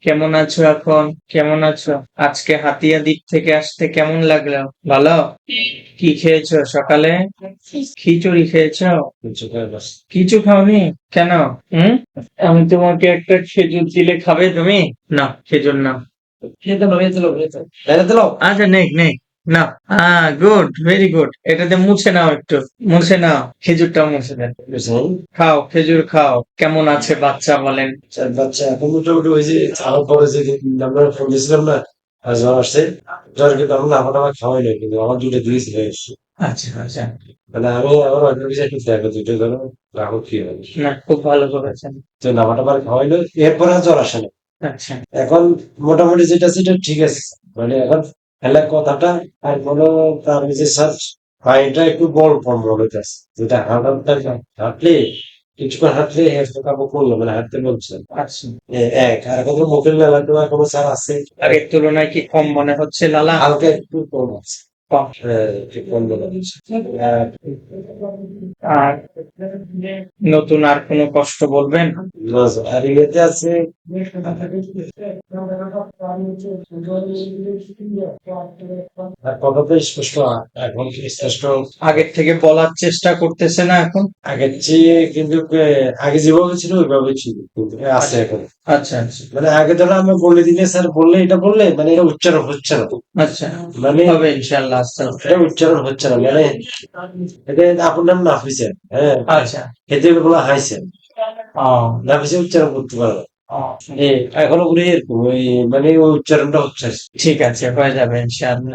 কেমন আছো এখন? কেমন আছো? আজকে হাতিয়া দিক থেকে আসতে কেমন লাগল? ভালো? কি খেয়েছো সকালে? খিচুড়ি খেয়েছো? কিছু খাওনি? কেন? হুম? আমি তোমাকে একটা খেজুর দিলে খাবে তুমি? না খেজুর না। আচ্ছা নেই নেই। না হ্যাঁ গুড ভেরি গুড এটাতে মুছে নাও একটু মুছে নাও খেজুরটা মুছে দেন খাও খেজুর খাও কেমন আছে বাচ্চা বলেন। বাচ্চা এখন মোটামুটি ওই যে পরে যে আমরা ফোন দিয়েছিলাম না জ্বর আসছে জ্বর কিন্তু আমরা আমার আমার খাওয়াই নাই কিন্তু আমার দুটো দিয়েছিল এসে আচ্ছা আচ্ছা। মানে আমি আমার অন্য কিছু একটু দেখো দুটো ধরো রাখো কি হবে না খুব ভালো করেছেন। তো নামাটা বার খাওয়াইলো এরপরে জ্বর আসে না। আচ্ছা। এখন মোটামুটি যেটা সেটা ঠিক আছে। মানে এখন খেলা কথাটা আর কোনো তার নিজের সার্চ পায়েটা একটু বড় কম মনে হচ্ছে যেটা হাঁটাটা হাঁটলে কিছুক্ষণ হাঁটলে হেফটো কাপড় করল মানে হাঁটতে বলছে। আচ্ছা। এক আর এখন মুখের মেলাটা কোনো স্যার আছে? আগের তুলনায় কি কম মনে হচ্ছে লালা? হালকা একটু কম আছে। আর নতুন আর কোনো কষ্ট বলবেন? আর ইয়েতে আছে কথা তো স্পষ্ট এখন স্পষ্ট? আগের থেকে বলার চেষ্টা করতেছে না এখন? আগের চেয়ে কিন্তু আগে যেভাবে ছিল ওইভাবে ছিল আছে এখন। আচ্ছা আচ্ছা। মানে আগে ধরো আমি বলে দিলে স্যার বললে এটা বললে মানে এটা উচ্চারণ হচ্ছে না। আচ্ছা। মানে হবে ইনশাল্লাহ এটা উচ্চারণ হচ্ছে না মানে এটা আপনার নাম নাফিসেন হ্যাঁ? আচ্ছা। এতে বলা নাফিসে উচ্চারণ করতে এখনও এরকম মানে ওই উচ্চারণটা হচ্ছে। ঠিক আছে হয়ে যাবে ইনশাআল্লাহ।